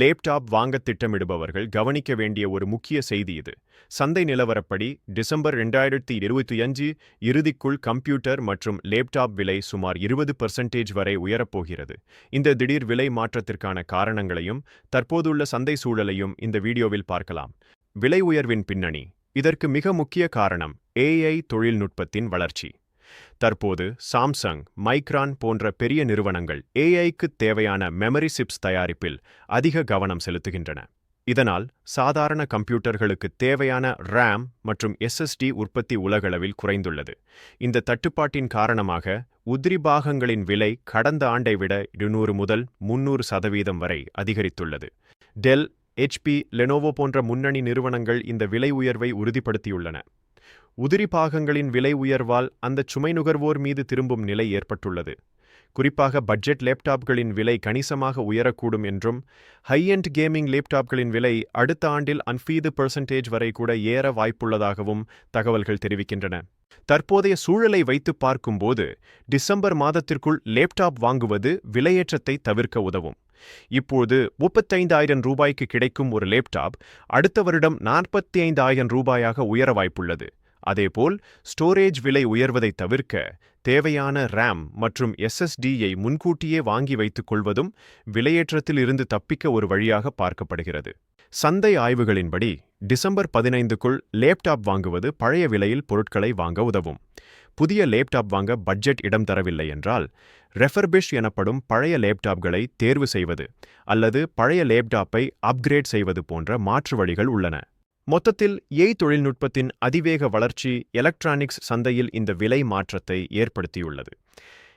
Laptop வாங்க திட்டமிடுபவர்கள் கவனிக்க வேண்டிய ஒரு முக்கிய செய்தி இது. சந்தை நிலவரப்படி டிசம்பர் ரெண்டாயிரத்தி இருபத்தி அஞ்சு இறுதிக்குள் கம்ப்யூட்டர் மற்றும் லேப்டாப் விலை சுமார் இருபது பர்சன்டேஜ் வரை உயரப்போகிறது. இந்த திடீர் விலை மாற்றத்திற்கான காரணங்களையும் தற்போதுள்ள சந்தை சூழலையும் இந்த வீடியோவில் பார்க்கலாம். விலை உயர்வின் பின்னணி. இதற்கு மிக முக்கிய காரணம் ஏஐ தொழில்நுட்பத்தின் வளர்ச்சி. தற்போது சாம்சங் மைக்ரான் போன்ற பெரிய நிறுவனங்கள் ஏஐக்கு தேவையான மெமரி சிப்ஸ் தயாரிப்பில் அதிக கவனம் செலுத்துகின்றன. இதனால் சாதாரண கம்ப்யூட்டர்களுக்கு தேவையான ரேம் மற்றும் எஸ்எஸ்டி உற்பத்தி உலகளவில் குறைந்துள்ளது. இந்த தட்டுப்பாட்டின் காரணமாக உதிரி பாகங்களின் விலை கடந்த ஆண்டை விட இருநூறு முதல் முன்னூறு சதவீதம் வரை அதிகரித்துள்ளது. டெல் ஹெச்பி லெனோவோ போன்ற முன்னணி நிறுவனங்கள் இந்த விலை உயர்வை உறுதிப்படுத்தியுள்ளன. உதிரி பாகங்களின் விலை உயர்வால் அந்த சுமை நுகர்வோர் மீது திரும்பும் நிலை ஏற்பட்டுள்ளது. குறிப்பாக பட்ஜெட் லேப்டாப்களின் விலை கணிசமாக உயரக்கூடும் என்றும் ஹைஎண்ட் கேமிங் லேப்டாப்களின் விலை அடுத்த ஆண்டில் அன்ஃபீது பெர்சன்டேஜ் வரை கூட ஏற வாய்ப்புள்ளதாகவும் தகவல்கள் தெரிவிக்கின்றன. தற்போதைய சூழலை வைத்து பார்க்கும்போது டிசம்பர் மாதத்திற்குள் லேப்டாப் வாங்குவது விலையேற்றத்தை தவிர்க்க உதவும். இப்போது முப்பத்தைந்தாயிரம் ரூபாய்க்கு கிடைக்கும் ஒரு லேப்டாப் அடுத்த வருடம் நாற்பத்தி ஐந்தாயிரம் ரூபாயாக உயர வாய்ப்புள்ளது. அதேபோல் ஸ்டோரேஜ் விலை உயர்வதை தவிர்க்க தேவையான ரேம் மற்றும் எஸ்எஸ்டியை முன்கூட்டியே வாங்கி வைத்துக் கொள்வதும் விலையேற்றத்தில் இருந்து தப்பிக்க ஒரு வழியாக பார்க்கப்படுகிறது. சந்தை ஆய்வுகளின்படி டிசம்பர் பதினைந்துக்குள் லேப்டாப் வாங்குவது பழைய விலையில் பொருட்களை வாங்க உதவும். புதிய லேப்டாப் வாங்க பட்ஜெட் இடம் தரவில்லை என்றால் ரெஃபர்பிஷ் எனப்படும் பழைய லேப்டாப்களை தேர்வு செய்வது அல்லது பழைய லேப்டாப்பை அப்கிரேட் செய்வது போன்ற மாற்று வழிகள் உள்ளன. மொத்தத்தில் ஏய் தொழில்நுட்பத்தின் அதிவேக வளர்ச்சி எலக்ட்ரானிக்ஸ் சந்தையில் இந்த விலை மாற்றத்தை ஏற்படுத்தியுள்ளது.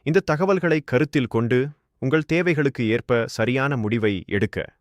இந்த தகவல்களை கருத்தில் கொண்டு உங்கள் தேவைகளுக்கு ஏற்ப சரியான முடிவை எடுக்க